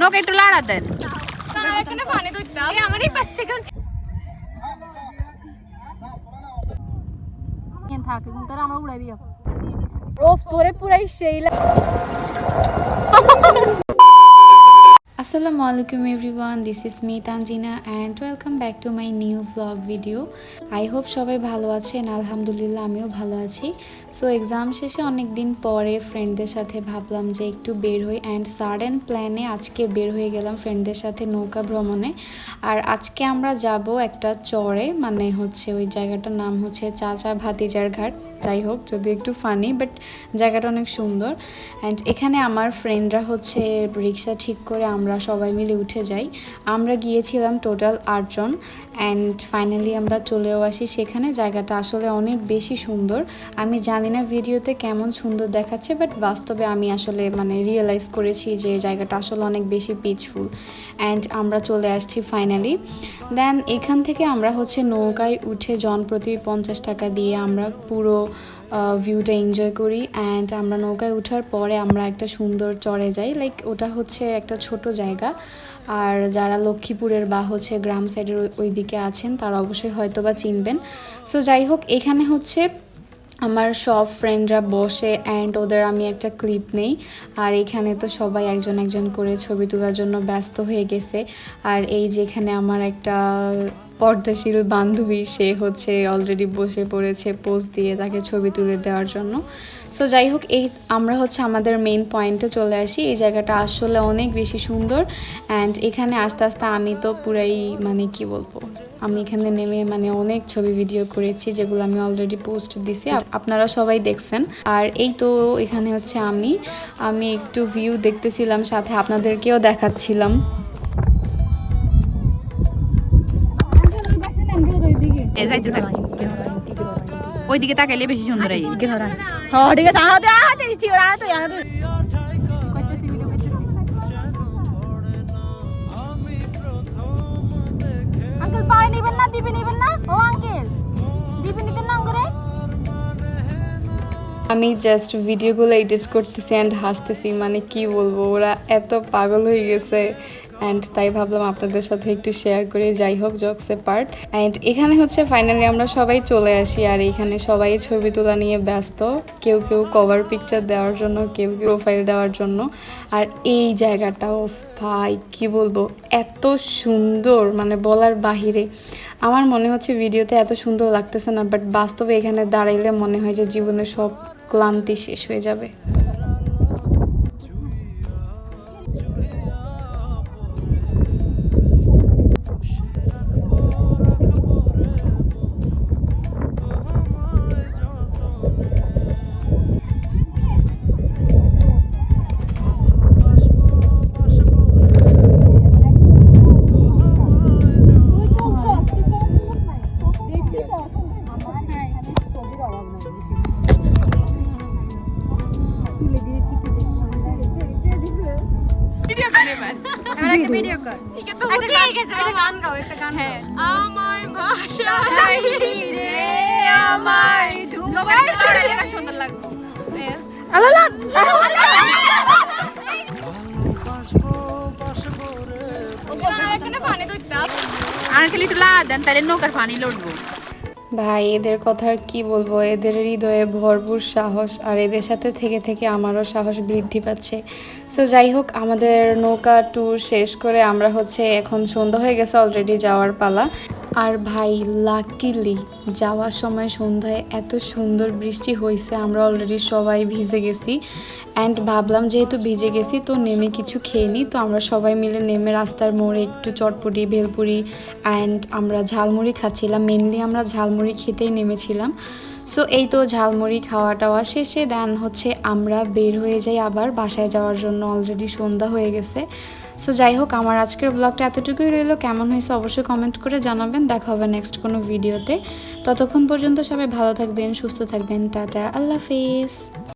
নৌকা একটু লাড়া দেন। এখানে পানি ধরতাম আমার এই পাশ থেকে। থাকে তারা আমরা উড়াই দিয়া ও তোরে পুরাই সেই আসসালামু আলাইকুম everyone this is me Tanjina and welcome back to my new vlog video I hope সবাই ভালো আছেন। আলহামদুলিল্লাহ, আমিও ভালো আছি। সো এক্সাম শেষে অনেক দিন পরে ফ্রেন্ডদের সাথে ভাবলাম যে একটু বের হই অ্যান্ড সাডেন প্ল্যানে আজকে বের হয়ে গেলাম ফ্রেন্ডদের সাথে নৌকা ভ্রমণে। আর আজকে আমরা যাব একটা চরে মানে হচ্ছে ওই জায়গাটার নাম হচ্ছে চাচা ভাতিজার ঘাট। যাই হোক যদি একটু ফানি বাট জায়গাটা অনেক সুন্দর. অ্যান্ড এখানে আমার ফ্রেন্ডরা হচ্ছে রিক্সা ঠিক করে আমরা সবাই মিলে উঠে যাই। আমরা গিয়েছিলাম টোটাল আটজন অ্যান্ড ফাইনালি আমরা চলেও আসি সেখানে। জায়গাটা আসলে অনেক বেশি সুন্দর। আমি জানি না ভিডিওতে কেমন সুন্দর দেখাচ্ছে বাট বাস্তবে আমি আসলে মানে রিয়েলাইজ করেছি যে জায়গাটা আসলে অনেক বেশি পিচফুল অ্যান্ড আমরা চলে আসছি ফাইনালি দেন এখান থেকে আমরা হচ্ছে নৌকায় উঠে জন প্রতি পঞ্চাশ টাকা দিয়ে আমরা পুরো ভিউটা এনজয় করি অ্যান্ড আমরা নৌকায় ওঠার পরে আমরা একটা সুন্দর চরে যাই লাইক ওটা হচ্ছে একটা ছোট জায়গা। আর যারা লক্ষ্মীপুরের বা হচ্ছে গ্রাম সাইডের ওই দিকে আছেন, তারা অবশ্যই হয়তো বা চিনবেন। সো যাই হোক, এখানে হচ্ছে আমার সব ফ্রেন্ডরা বসে অ্যান্ড ওদের আমি একটা ক্লিপ নেই। আর এখানে তো সবাই একজন একজন করে ছবি তোলার জন্য ব্যস্ত হয়ে গেছে। আর এই যেখানে আমার একটা পর্দাশীল বান্ধবী, সে হচ্ছে অলরেডি বসে পড়েছে পোজ দিয়ে তাকে ছবি তুলে দেওয়ার জন্য। সো যাই হোক, এই আমরা হচ্ছে আমাদের মেইন পয়েন্টে চলে আসি। এই জায়গাটা আসলে অনেক বেশি সুন্দর অ্যান্ড এখানে আস্তে আস্তে আমি তো পুরাই মানে কি বলব, আমি এখানে নেমে মানে অনেক ছবি ভিডিও করেছি যেগুলো আমি অলরেডি পোস্ট দিছি। আপনারা সবাই দেখছেন। আর এই তো এখানে হচ্ছে আমি। আমি একটু ভিউ দেখতেছিলাম, সাথে আপনাদেরকেও দেখাচ্ছিলাম। এ যাইতে থাক। ওইদিকে তাকাইলে বেশি সুন্দর এই হ্যাঁ ঠিক আছে আহাতে আহাতে আহাতে আহাতে আঙ্কেল পাড়ে নিবেন না দিবে নিবেন না? ও আঙ্কেল দিবে নিবেন না করে আমি জাস্ট ভিডিওগুলো এডিট করতেছি অ্যান্ড হাসতেছি মানে কি বলব ওরা এত পাগল হয়ে গেছে। অ্যান্ড তাই ভাবলাম আপনাদের সাথে একটু শেয়ার করে যাই হোক জকসে পার্ট অ্যান্ড এখানে হচ্ছে ফাইনালি আমরা সবাই চলে আসি আর এখানে সবাই ছবি তোলা নিয়ে ব্যস্ত। কেউ কেউ কভার পিকচার দেওয়ার জন্য, কেউ কেউ প্রোফাইল দেওয়ার জন্য। আর এই জায়গাটা জায়গাটাও, ভাই, কি বলব, এত সুন্দর মানে বলার বাহিরে। আমার মনে হচ্ছে ভিডিওতে এত সুন্দর লাগতেছে না বাট বাস্তবে এখানে দাঁড়াইলে মনে হয় যে জীবনের সব ক্লান্তি শেষ হয়ে যাবে। এবার একটা ভিডিও কর গান গাও একটা গান হ্যাঁ। আমার ভাষা রে আমার ঢুকার সুন্দর লাগবে এখানে পানি আর খালি একটু লাড়া দেন তাহলে নৌকার পানি লড়বো। ভাই, এদের কথা আর কি বলব? এদের হৃদয়ে ভরপুর সাহস আর এদের সাথে থেকে থেকে আমারও সাহস বৃদ্ধি পাচ্ছে। সো যাই হোক, আমাদের নৌকা ট্যুর শেষ করে আমরা হচ্ছে এখন সন্ধ্যা হয়ে গেছে অলরেডি যাওয়ার পালা। আর ভাই লাকিলি যাওয়ার সময় সন্ধ্যায় এত সুন্দর বৃষ্টি হয়েছে আমরা অলরেডি সবাই ভিজে গেছি। অ্যান্ড ভাবলাম যেহেতু ভিজে গেছি, তো নেমে কিছু খেয়ে নিই। তো আমরা সবাই মিলে নেমে রাস্তার মোড়ে একটু চটপটি, ভেলপুরি অ্যান্ড আমরা ঝালমুড়ি খাচ্ছিলাম। মেনলি আমরা ঝালমুড়ি খেতেই নেমেছিলাম। সো এই তো ঝালমুড়ি খাওয়া টাওয়া শেষে দেন হচ্ছে আমরা বের হয়ে যাই আবার বাসায় যাওয়ার জন্য অলরেডি সন্ধ্যা হয়ে গেছে। সো যাই হোক, আমার আজকের ব্লগটা এতটুকুই রইল। কেমন হয়েছে অবশ্যই কমেন্ট করে জানাবেন। দেখা হবে নেক্সট কোনো ভিডিওতে ততক্ষণ পর্যন্ত সবাই ভালো থাকবেন, সুস্থ থাকবেন। টাটা, আল্লাহ হাফিজ।